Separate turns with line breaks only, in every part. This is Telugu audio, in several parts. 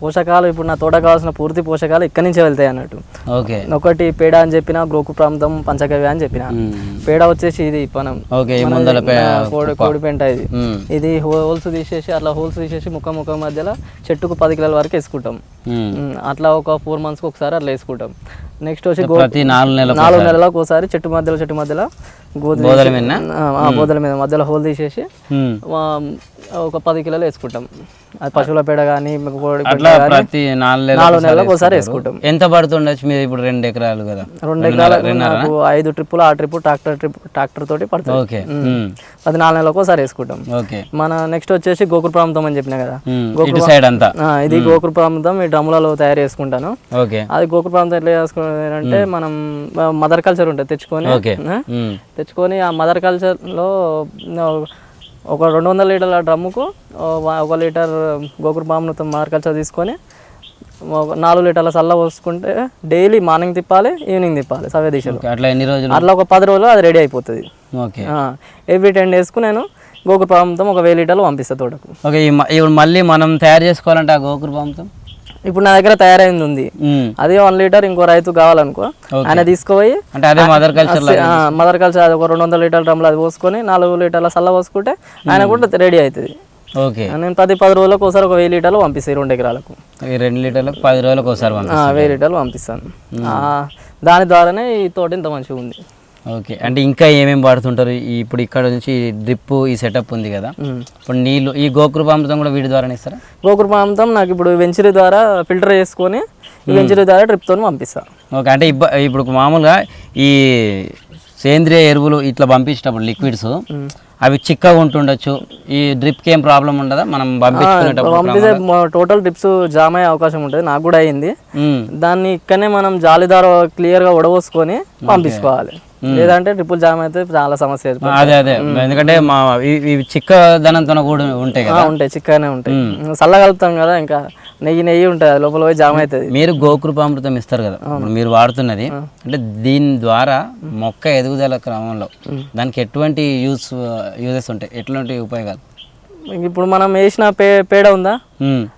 పోషకాలు ఇప్పుడు నా తోట కావాల్సిన పూర్తి పోషకాలు ఇక్కడి నుంచే వెళ్తాయి అన్నట్టు.
ఓకే.
ఒకటి పేడ అని చెప్పిన గ్రోకు ప్రాంతం పంచగవ్య అని చెప్పిన. పేడ వచ్చేసి ఇది మనం కోడి పెంట ఇది. ఇది హోల్స్ తీసేసి అట్లా హోల్స్ తీసేసి ముఖం ముఖం మధ్యలో చెట్టుకు పది కిలోల వరకు వేసుకుంటాం. అట్లా ఒక ఫోర్ మంత్స్కి ఒకసారి అట్లా వేసుకుంటాం. నెక్స్ట్ వచ్చి
ప్రతి నాలుగు నెలలకు
నాలుగు నెలలకు ఒకసారి చెట్టు మధ్యలో చెట్టు మధ్యలో?
బోదల
మీద మధ్యలో హోల్ తీసేసి ఒక పది కిలోలు వేసుకుంటాం. అది పశువుల పేడ కానీ
అట్లా ప్రతి నాలుగు నెలలకు
నాలుగు
ఒకసారి
నెలలకు ఒకసారి
వేసుకుంటారు.
వేసుకుంటాం.
ఎంత పడుతుండొచ్చు మీరు ఇప్పుడు రెండు ఎకరాలు కదా?
రెండు ఎకరాలకు నాకు ఐదు ట్రిప్పులు ఆ ట్రిప్ ట్రాక్టర్ ట్రిప్ ట్రాక్టర్ తోటి పడుతుంది.
ఓకే.
అది నాలుగు నెలలకు ఒకసారి వేసుకుంటాం.
ఓకే.
మన నెక్స్ట్ వచ్చేసి గోకుల ప్రాంతం అని చెప్పిన కదా.
ఇటు సైడ్ అంతా.
ఇది గోకుల ప్రాంతం ఈ డ్రమ్ములలో తయారు చేసుకుంటాను.
ఓకే.
అది గోకుల ప్రాంతం ఎట్లా చేసుకునేది అంటే మనం మదర్ కల్చర్ ఉంటుంది తెచ్చుకొని. తెచ్చుకొని ఆ మదర్ కల్చర్లో ఒక రెండు వందల లీటర్ల డ్రమ్ముకు ఒక లీటర్ గోకుల పాముతో మదర్ కల్చర్ తీసుకొని నాలుగు లీటర్ల చల్ల పోసుకుంటే డైలీ మార్నింగ్ తిప్పాలి ఈవినింగ్ తిప్పాలి సవ్య దిశలో.
అట్లా ఎన్ని రోజులు?
అట్లా ఒక పది రోజులు అది రెడీ అయిపోతుంది.
ఓకే.
ఎవ్రీ టెన్ డేస్కు నేను గోకుల పాముతో ఒక వెయ్యి లీటర్లు పంపిస్తాను తోటకు.
ఓకే ఇప్పుడు మళ్ళీ మనం తయారు చేసుకోవాలంటే ఆ గోకురు పంపుతాం
ఇప్పుడు నా దగ్గర తయారైంది ఉంది. అదే వన్ లీటర్ ఇంకో రైతు కావాలనుకో ఆయన తీసుకుపోయి
అంటే అదే మదర్ కల్చర్
మదర్ కల్చర్ అది ఒక రెండు వందల లీటర్ల డ్రమ్లో అది పోసుకొని నాలుగు లీటర్ల సల్ల పోసుకుంటే ఆయన కూడా రెడీ అవుతుంది.
ఓకే.
నేను పది పది రోజులకు ఒకసారి ఒక వెయ్యి లీటర్లు పంపిస్తాయి రెండు ఎకరాలకు.
రెండు లీటర్లకు పది రోజులకు ఒకసారి
వెయ్యి లీటర్లు పంపిస్తాను. దాని ద్వారానే ఈ తోట ఇంత మంచిగా ఉంది.
ఓకే. అంటే ఇంకా ఏమేమి వాడుతుంటారు? ఇప్పుడు ఇక్కడ నుంచి డ్రిప్ ఈ సెటప్ ఉంది కదా. ఇప్పుడు నీళ్ళు ఈ గోకురు పంపుతాం కూడా వీటి ద్వారానే ఇస్తారా?
గోకుల ప్రాంతం నాకు ఇప్పుడు వెంచరీ ద్వారా ఫిల్టర్ చేసుకొని వెంచరీ ద్వారా డ్రిప్తో పంపిస్తా.
ఓకే. అంటే ఇబ్బ ఇప్పుడు మామూలుగా ఈ సేంద్రియ ఎరువులు ఇట్లా పంపించేటప్పుడు లిక్విడ్స్ అవి చిక్కగా ఉంటుండొచ్చు. ఈ డ్రిప్కి ఏం ప్రాబ్లం ఉండదా? మనం పంపించుకునేటప్పుడు
పంపిస్తే టోటల్ డ్రిప్స్ జామ్ అయ్యే అవకాశం ఉంటుంది. నాకు కూడా అయింది. దాన్ని ఇక్కడనే మనం జాలి ద్వారా క్లియర్గా ఉడబోసుకొని పంపించుకోవాలి. లేదంటే ట్రిపుల్ జామ్ అయితే చాలా సమస్య.
అదే అదే. ఎందుకంటే మా ఇవి చిక్కదనంతో కూడా ఉంటాయి కదా?
ఉంటాయి చిక్కగానే ఉంటాయి. చల్ల కలుపుతాం కదా ఇంకా నెయ్యి నెయ్యి ఉంటుంది అది లోపల పోయి జామ్ అవుతుంది
మీరు గోకృపామృతం ఇస్తారు కదా? మీరు వాడుతున్నది. అంటే దీని ద్వారా మొక్క ఎదుగుదల క్రమంలో దానికి ఎటువంటి యూస్ యూజెస్ ఉంటాయి? ఎటువంటి ఉపయోగాలు?
ఇప్పుడు మనం వేసిన పే పేడ ఉందా?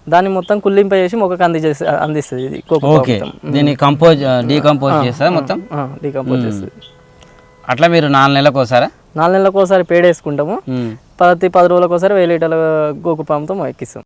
దాన్ని మొత్తం కుల్లింప చేసి మొక్కకు అందించేసి అందిస్తుంది ఇది
ఓకే. దీన్ని కంపోజ్ డీకంపోజ్ చేస్తా మొత్తం?
డీకంపోజ్ చేస్తుంది.
అట్లా మీరు నాలుగు నెలలకు ఒకసారా?
నాలుగు నెలలకు ఒకసారి పేడ వేసుకుంటాము
ఉమ్.
ప్రతి పది రోజులకు ఒకసారి వెయ్యి లీటర్ల గోకు పాముతో ఎక్కిస్తాం